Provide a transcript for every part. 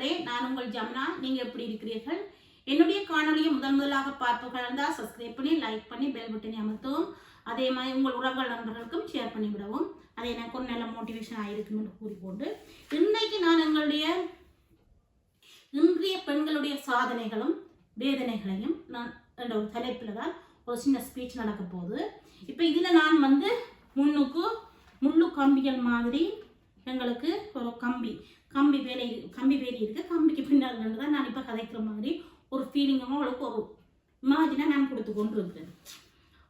உறவுகளே நான் உங்கள் ஜமுனா. நீங்க எப்படி இருக்கிறீர்கள்? என்னுடைய காணொலியை முதன் முதலாக பார்ப்பவர்கள் இருந்தால் சப்ஸ்கிரைப் பண்ணி லைக் பண்ணி பெல் பட்டனை அமர்த்தவும் அதே மாதிரி உங்கள் உறவுகள் நண்பர்களுக்கும் ஷேர் பண்ணி விடவும். அது எனக்கு ஒரு நல்ல மோட்டிவேஷன் ஆயிருக்கும் என்று கூறிக்கொண்டு இன்னைக்கு நான் எங்களுடைய இன்றைய பெண்களுடைய சாதனைகளும் வேதனைகளையும் நான் என்ற ஒரு தலைப்பில் தான் ஒரு சின்ன ஸ்பீச் நடக்க போகுது. இப்போ இதில் நான் வந்து முன்னுக்கு முள்ளு கம்பிகள் மாதிரி எங்களுக்கு ஒரு கம்பி கம்பி வேலை கம்பி வேலி இருக்கு. கம்பிக்கு பின்னால் தான் நான் இப்போ கதைக்கிற மாதிரி ஒரு ஃபீலிங்கும் அவளுக்கு ஒரு இமாஜினாக நான் கொடுத்து கொண்டு இருக்கிறேன்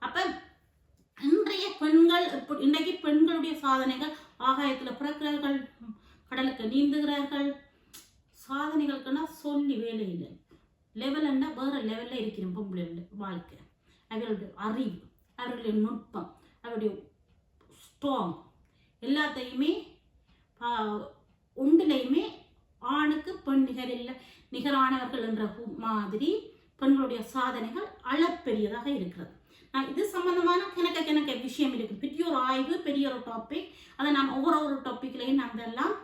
அப்போ இன்றைய பெண்கள் இப்போ இன்றைக்கு பெண்களுடைய சாதனைகள் ஆகாயத்தில் பிறக்கிறார்கள் கடலுக்கு நீந்துகிறார்கள். சாதனைகளுக்குன்னா சொல்லி வேலை இல்லை. லெவலுன்னா வேறு லெவலில் இருக்கிற பொம்பளை வாழ்க்கை. அவர்களுடைய அறிவு அவர்களுடைய நுட்பம் அவருடைய ஸ்ட்ராங் எல்லாத்தையுமே பா ஒன்றுலையுமே ஆணுக்கு பெண் நிகரில் நிகரானவர்கள் என்ற மாதிரி பெண்களுடைய சாதனைகள் அளப்பெரியதாக இருக்கிறது. நான் இது சம்பந்தமான கிணக்க கிணக்க விஷயம் இருக்கு. பெரிய ஒரு ஆய்வு பெரிய ஒரு டாபிக் அதை நான் ஒவ்வொரு ஒரு டாப்பிக்லையும் நான்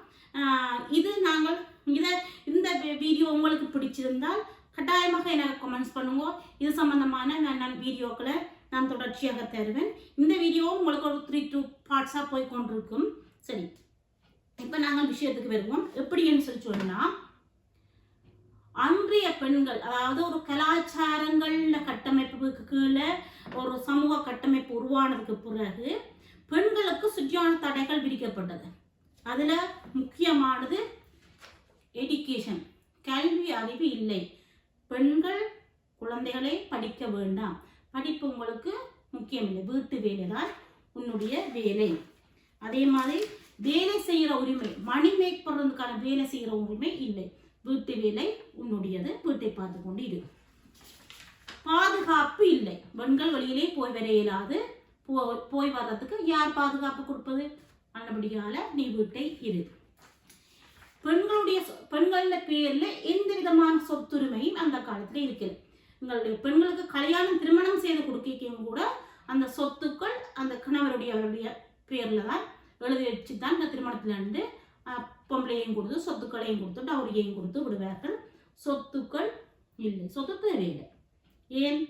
இது நாங்கள் இதை இந்த வீடியோ உங்களுக்கு பிடிச்சிருந்தால் கட்டாயமாக எனக்கு கமெண்ட்ஸ் பண்ணுங்க. இது சம்பந்தமான நான் நான் வீடியோக்களை நான் தொடர்ச்சியாக தருவேன். இந்த வீடியோ உங்களுக்கு ஒரு த்ரீ டூ பார்ட்ஸாக போய் கொண்டிருக்கும். சரி. இப்போ நாங்கள் விஷயத்துக்கு வருவோம். எப்படின்னு சொல்லி சொன்னால் அன்றைய பெண்கள் அதாவது ஒரு கலாச்சாரங்கள்ல கட்டமைப்புக்கு கீழே ஒரு சமூக கட்டமைப்பு உருவானதுக்கு பிறகு பெண்களுக்கு சுற்றியான தடைகள் விதிக்கப்பட்டது. அதில் முக்கியமானது எஜுகேஷன் கல்வி அறிவு இல்லை. பெண்கள் குழந்தைகளை படிக்க வேண்டாம். படிப்பு உங்களுக்கு முக்கியம் இல்லை. வீட்டு வேலை தான் உன்னுடைய வேலை. அதே மாதிரி வேலை செய்கிற உரிமை மணி மேக் பண்ணுறதுக்கான வேலை செய்கிற உரிமை இல்லை. வீட்டு வேலை உன்னுடையது. வீட்டை பார்த்து கொண்டு இரு. பாதுகாப்பு இல்லை. பெண்கள் வழியிலே போய் வர இயலாது போ- போய் வர்றதுக்கு யார் பாதுகாப்பு கொடுப்பது? நல்லபடியால நீ வீட்டை இரு. பெண்களுடைய சொ- பெண்கள பேர்ல எந்த விதமான சொத்துரிமையும் அந்த காலத்துல இருக்கிறது உங்களுடைய பெண்களுக்கு கல்யாணம் திருமணம் செய்து கொடுக்கையும் கூட அந்த சொத்துக்கள் அந்த கணவருடைய அவருடைய பேர்ல தான் எழுதி வச்சு தான் இந்த திருமணத்துல இருந்து பொம்பளையும் கொடுத்து சொத்துக்களையும் கொடுத்து டவுரியையும் கொடுத்து விடுவார்கள். சொத்துக்கள் இல்லை. சொத்து தேவையில்லை ஏன்?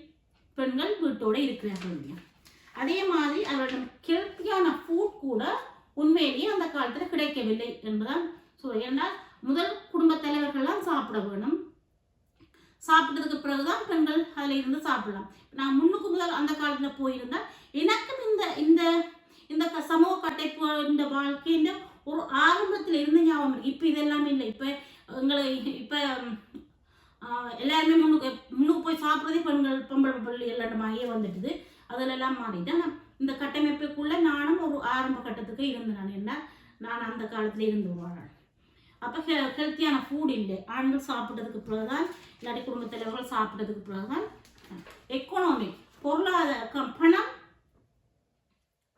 பெண்கள் வீட்டோடு இருக்கிறார்கள் இல்லையா? அதே மாதிரி அவர்களிடம் ஹெல்த்தியான ஃபுட் கூட உண்மையிலேயே அந்த காலத்தில் கிடைக்கவில்லை என்பதால் ஸோ ஏன்னா முதல் குடும்ப தலைவர்கள்லாம் சாப்பிட வேணும். சாப்பிட்டதுக்கு பிறகுதான் பெண்கள் அதில் இருந்து சாப்பிடலாம் நான் முன்னுக்கு முதல் அந்த காலத்தில் போயிருந்தால் எனக்கும் இந்த இந்த இந்த சமூக கட்டை இந்த வாழ்க்கையின் ஒரு ஆரம்பத்தில் இருந்து ஞாபகம் இருக்கு. இப்போ இதெல்லாமே இல்லை. இப்போ எங்களை இப்போ எல்லாருமே முன்னுக்கு முன்னுக்கு போய் சாப்பிட்றதே பெண்கள் பொம்பளை பள்ளி எல்லாருமாயே வந்துட்டுது. அதிலெல்லாம் மாறிட்டு இந்த கட்டமைப்புக்குள்ளே நானும் ஒரு ஆரம்ப கட்டத்துக்கு இருந்தேன். நான் என்ன நான் அந்த காலத்தில் இருந்து வாழேன் அப்போ ஹெ ஹெல்த்தியான ஃபுட் இல்லை. ஆண்கள் சாப்பிட்டதுக்கு பிறகுதான் இல்லாட்டி குடும்பத் தலைவர்கள் சாப்பிட்டதுக்கு பிறகுதான் எக்கனாமிக் பொருளாதார பணம்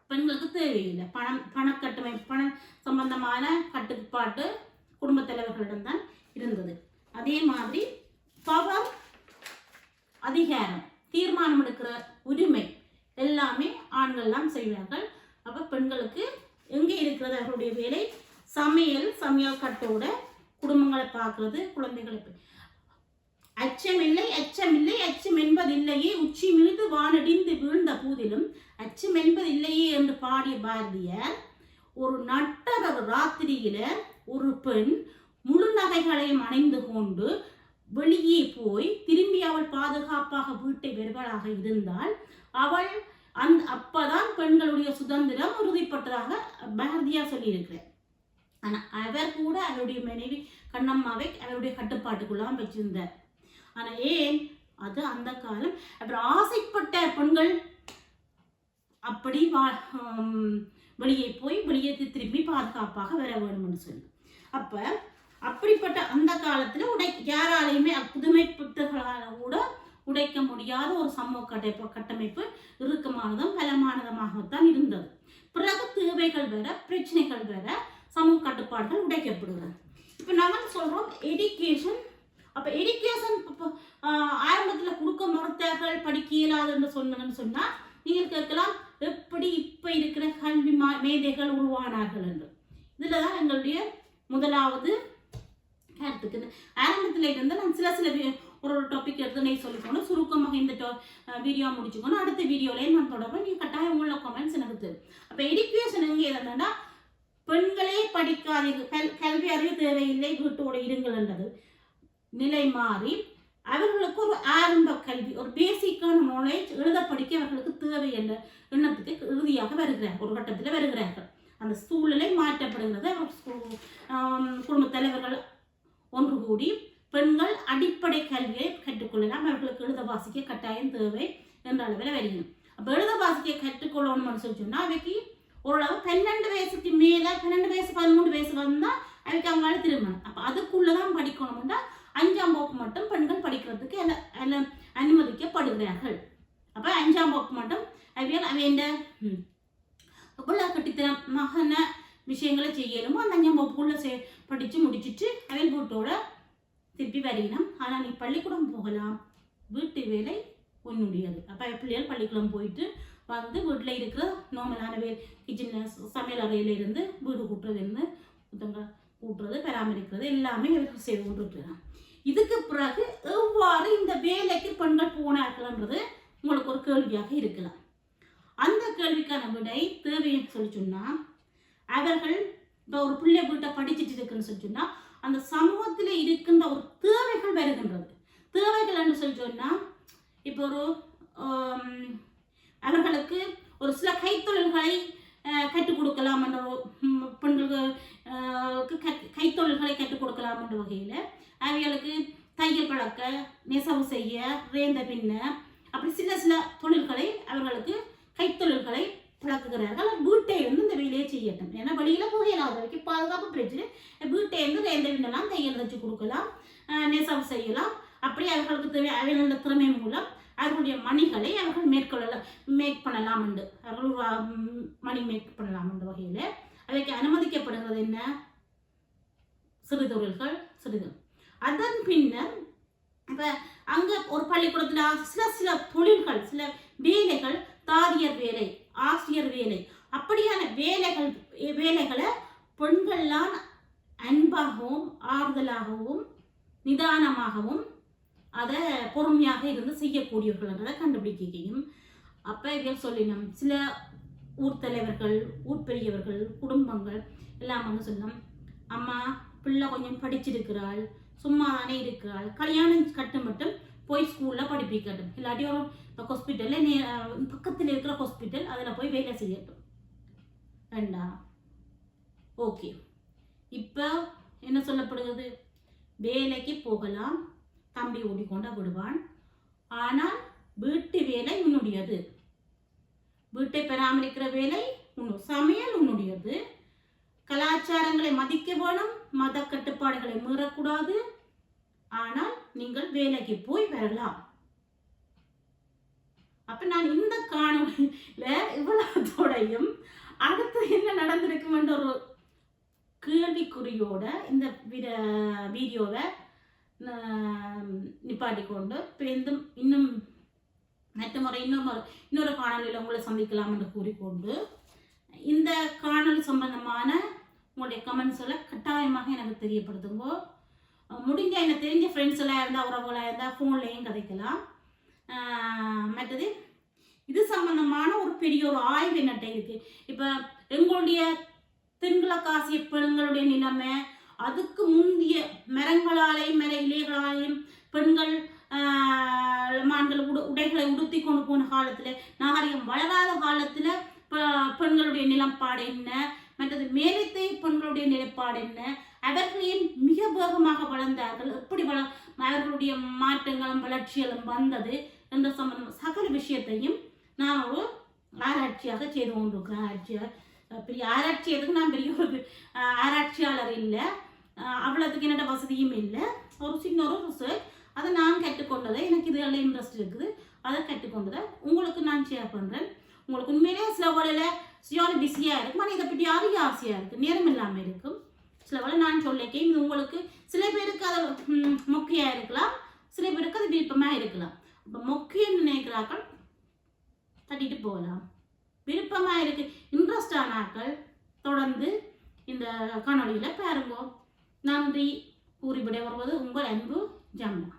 பெண்களுக்கு தேவையில்லை. பணம் பணக்கட்டுமை பண சம்பந்தமான கட்டுப்பாட்டு குடும்ப தலைவர்களிடம்தான் இருந்தது. அதே மாதிரி பவர் அதிகாரம் தீர்மானம் எடுக்கிற உரிமை எல்லாமே ஆண்கள் தான் செய்வார்கள். அப்ப பெண்களுக்கு எங்கே இருக்கிறது? அவர்களுடைய வேலை சமையல் சமையல் கட்டோட குடும்பங்களை பார்க்கறது குழந்தைகளை அச்சமில்லை அச்சமில்லை அச்சம் என்பதில்லையே உச்சி மீது வானடிந்து வீழ்ந்த போதிலும் அச்சம் என்பதில்லையே என்று பாடிய பாரதியார் ஒரு நட்டரவு ராத்திரியில ஒரு பெண் முழு நகைகளையும் அணைந்து கொண்டு வெளியே போய் திரும்பி அவள் பாதுகாப்பாக வீட்டை வருவதாக இருந்தால் அவள் அந் அப்பதான் பெண்களுடைய சுதந்திரம் உறுதிப்பட்டதாக பாரதியார் சொல்லியிருக்கிறார். ஆனால் அவர் கூட அவருடைய மனைவி கண்ணம்மாவை அவருடைய கட்டுப்பாட்டுக்குள்ளாம் வச்சிருந்தார். ஆனால் ஏன்? அது அந்த காலம். அப்புறம் ஆசைப்பட்ட பெண்கள் அப்படி வா- வெளியே போய் வெளியே தி- திரும்பி பாதுகாப்பாக வர வேணும்னு சொல்லி. அப்போ அப்படிப்பட்ட அந்த காலத்தில் உடை யாராலையுமே புதுமை புத்தகங்களால் கூட உடைக்க முடியாத ஒரு சமூக கட்டமைப்பு கட்டமைப்பு இறுக்கமானதும் பலமானதுமாகத்தான் இருந்தது. பிறகு தேவைகள் வேற பிரச்சனைகள் வேற சமூக கட்டுப்பாடுகள் உடைக்கப்படுகிறது. இப்போ நாங்கள் சொல்கிறோம் எஜுகேஷன் அப்போ எடுக்கேஷன் ஆரம்பத்தில் கொடுக்க மறுத்தார்கள் படிக்க இயலாதுன்னு சொன்னாங்கன்னு சொன்னால் நீங்கள் கேட்கலாம் எப்படி இப்போ இருக்கிற கல்வி மா மேதைகள் உருவானார்கள் என்று. இதில் தான் எங்களுடைய முதலாவது கருத்துக்கு ஆரம்பத்தில் இருந்து நான் சில சில ஒரு ஒரு டாபிக் எடுத்து நீ சொல்லிக்கணும் சுருக்கமாக இந்த வீடியோ முடிச்சுக்கணும் அடுத்த வீடியோலையும் நான் தொடர்பேன் நீ கட்டாயம் உள்ள கமெண்ட்ஸ் எனக்கு தெரியும் அப்போ எடுக்கேஷன் எங்கே என்னன்னா பெண்களே படிக்காதீர்கள் கல் கல்வி அறிவு தேவையில்லை வீட்டோட இருங்கள்ன்றது நிலை மாறி அவர்களுக்கு ஒரு ஆரம்ப கல்வி ஒரு பேசிக்கான நாலேஜ் எழுத படிக்க அவர்களுக்கு தேவை என்ற எண்ணத்துக்கு இறுதியாக வருகிறார் ஒரு கட்டத்தில் வருகிறார்கள். அந்த சூழ்நிலை மாற்றப்படுகிறது. குடும்ப ஸ்கூ- குடும்பத் தலைவர்கள் ஒன்று கூடி பெண்கள் அடிப்படை கல்வியை கற்றுக்கொள்ளலாம். அவர்களுக்கு எழுத வாசிக்க கட்டாயம் தேவை என்ற அளவில் வருகிறோம் அப்போ எழுத வாசிக்க கற்றுக்கொள்ளணும்னு சொல்லி சொன்னால் அவைக்கு ஓரளவு பன்னெண்டு வயசுக்கு மேலே பன்னெண்டு வயசு பதிமூணு வயசு வந்தால் அவைக்கு அவங்களால திருமணம் அப்போ அதுக்குள்ளே தான் படிக்கணும்னா அஞ்சாம் வகுப்பு மட்டும் பெண்கள் படிக்கிறதுக்கு அனுமதிக்கப்படுகிறார்கள். அப்போ அஞ்சாம் வகுப்பு மட்டும் அவையால் அவையண்ட பிள்ளை கட்டித்தனம் மகன விஷயங்களை செய்யலுமோ அந்த அஞ்சாம் வகுப்புக்குள்ளே செ படித்து முடிச்சிட்டு அவையல் வீட்டோட திருப்பி வரையணும் ஆனால் நீ பள்ளிக்கூடம் போகலாம். வீட்டு வேலை உன்னுடையது. அப்போ பிள்ளைகள் பள்ளிக்கூடம் போயிட்டு வந்து வீட்டில் இருக்கிற நார்மலான வே கிச்சனில் சமையல் அறையில் இருந்து வீடு கூட்டுறதுலேருந்து புத்தங்க கூட்டுறது பராமரிக்கிறது எல்லாமே இவர்கள் செய்து கொண்டுருக்கிறாங்க இதுக்கு பிறகு எவ்வாறு இந்த வேலைக்கு பெண்கள் போனார்கள்ன்றது உங்களுக்கு ஒரு கேள்வியாக இருக்கலாம். அந்த கேள்விக்கான விடை தேவைன்னு சொல்லி சொன்னால் அவர்கள் இப்போ ஒரு பிள்ளை வீட்டை படிச்சுட்டு இருக்குன்னு சொல்லி சொன்னால் அந்த சமூகத்தில் இருக்கின்ற ஒரு தேவைகள் வருகின்றது. தேவைகள்னு சொல்லி சொன்னால் இப்போ ஒரு ஆம், அவர்களுக்கு ஒரு சில கைத்தொழில்களை அஹ், கற்றுக் கொடுக்கலாம் என்ற ஒரு, ம், பெண்களுக்கு அஹ், க்கு கற்- கைத்தொழில்களை கற்றுக் கொடுக்கலாம் என்ற வகையில் அவைகளுக்கு தையல் பழக்க நெசவு செய்ய ரேந்த பின்ன அப்படி சில சில தொழில்களை அவர்களுக்கு கைத்தொழில்களை பழக்குகிறார்கள். வீட்டை இருந்து இந்த வேலையை செய்யட்டும். ஏன்னா வெளியில் போகலாம் வரைக்கும் பாதுகாப்பு பிரச்சனை. வீட்டை இருந்து எந்த பின்னலாம் தையல் வச்சு கொடுக்கலாம். நெசவு செய்யலாம். அப்படி அவர்களுக்கு தேவை அவர்களோட திறமை மூலம் அவர்களுடைய மணிகளை அவர்கள் மேற்கொள்ளலாம் மேக் பண்ணலாம் உண்டு. அவர்கள் மணி மேக் பண்ணலாம் உண்டு வகையில். அவைக்கு அனுமதிக்கப்படுகிறது என்ன? சிறு தொழில்கள் சிறிது. அதன் பின்னர் இப்போ அங்கே ஒரு பள்ளிக்கூடத்தில் சில சில தொழில்கள் சில வேலைகள் தாதியர் வேலை ஆசிரியர் வேலை. அப்படியான வேலைகள் வேலைகளை பெண்கள்லாம் அன்பாகவும் ஆறுதலாகவும் நிதானமாகவும் அதை பொறுமையாக இருந்து செய்யக்கூடியவர்கள்ன்றதை கண்டுபிடிக்கையும் அப்போ இவர்கள் சொல்லினோம் சில ஊர் தலைவர்கள் ஊர் பெரியவர்கள் குடும்பங்கள் எல்லாம் வந்து சொல்லணும் அம்மா பிள்ளை கொஞ்சம் படிச்சிருக்கிறாள் சும்மா தானே இருக்கிறாள் கல்யாணம் கட்டு மட்டும் போய் ஸ்கூலில் படிப்பிக்கட்டும். இல்லாட்டி ஒரு ஹாஸ்பிட்டலில் நே பக்கத்தில் இருக்கிற ஹாஸ்பிட்டல் அதில் போய் வேலை செய்யட்டும். ரெண்டா ஓகே இப்போ என்ன சொல்லப்படுகிறது? வேலைக்கு போகலாம். தம்பி ஓடிக்கொண்ட விடுவான். ஆனால் வீட்டு வேலை உன்னுடையது. வீட்டை பராமரிக்கிற வேலை உன்னு சமையல் உன்னுடையது. மதங்களை மதிக்க வேணும். மத கட்டுப்பாடுகளை மீறக்கூடாது. ஆனால் நீங்கள் வேலைக்கு போய் வரலாம். அப்ப நான் இந்த காணொலியில இவ்வளவுத்தோடையும் அடுத்து என்ன நடந்திருக்குமென்ற ஒரு கேள்விக்குறியோட இந்த வீடியோவை நிப்பாட்டி கொண்டு பேருந்தும் இன்னும் மற்ற முறை இன்னும் இன்னொரு காணொலியில் உங்களை சந்திக்கலாம் என்று கூறிக்கொண்டு இந்த காணொலி சம்பந்தமான உங்களுடைய கமெண்ட்ஸில் கட்டாயமாக எனக்கு தெரியப்படுத்துங்க. முடிஞ்ச எனக்கு தெரிஞ்ச ஃப்ரெண்ட்ஸ் எல்லாம் இருந்தால் உறவுகளாக இருந்தால் ஃபோன்லேயும் கதைக்கலாம். மற்றது இது சம்பந்தமான ஒரு பெரிய ஒரு ஆய்வு என்னட்ட இருக்கு. இப்போ எங்களுடைய தென்கிழக்காசிய பெண்களுடைய நிலைமை அதுக்கு முந்தைய மரங்களாலேயும் மர இலைகளாலேயும் பெண்கள் மான்கள் உட உடைகளை உடுத்தி கொண்டு போன காலத்தில் நாகரிகம் வளராத காலத்தில் பெண்களுடைய நிலப்பாடு என்ன மற்றது மேலத்தை பெண்களுடைய நிலைப்பாடு என்ன? அவர்களையும் மிக வேகமாக வளர்ந்தார்கள். எப்படி வள அவர்களுடைய மாற்றங்களும் வளர்ச்சிகளும் வந்தது என்ற சம்பந்தம் சகல விஷயத்தையும் நான் ஒரு ஆராய்ச்சியாக செய்து கொண்டிருக்கிறேன் ஆராய்ச்சியாக பெரிய ஆராய்ச்சி எதுக்கு நான் பெரிய ஒரு ஆராய்ச்சியாளர் இல்லை. அவ்வளோத்துக்கு என்னோட வசதியும் இல்லை. ஒரு சின்ன ஒரு ரிசர்ச் அதை நான் கற்றுக்கொண்டதை எனக்கு இதில் இன்ட்ரெஸ்ட் இருக்குது. அதை கற்றுக்கொண்டதை உங்களுக்கு நான் ஷேர் பண்ணுறேன் உங்களுக்கு உண்மையிலே சில வேளையில் சியான பிஸியாக இருக்கும். ஆனால் இதை பற்றி அறிய ஆசையாக இருக்குது நேரம் இல்லாமல் இருக்கும். சில வேலை நான் சொல்லிக்கேன் இது உங்களுக்கு சில பேருக்கு அது முக்கியம் இருக்கலாம். சில பேருக்கு அது விருப்பமாக இருக்கலாம். இப்போ முக்கியம் நினைக்கிறாக்கள் தட்டிட்டு போகலாம். விருப்பமாக இருக்கு. இன்ட்ரெஸ்ட் ஆனாக்கள் தொடர்ந்து இந்த காணொலியில் பாருங்க. நன்றி. கூறி வருவது உங்கள் அன்பு ஜம்னா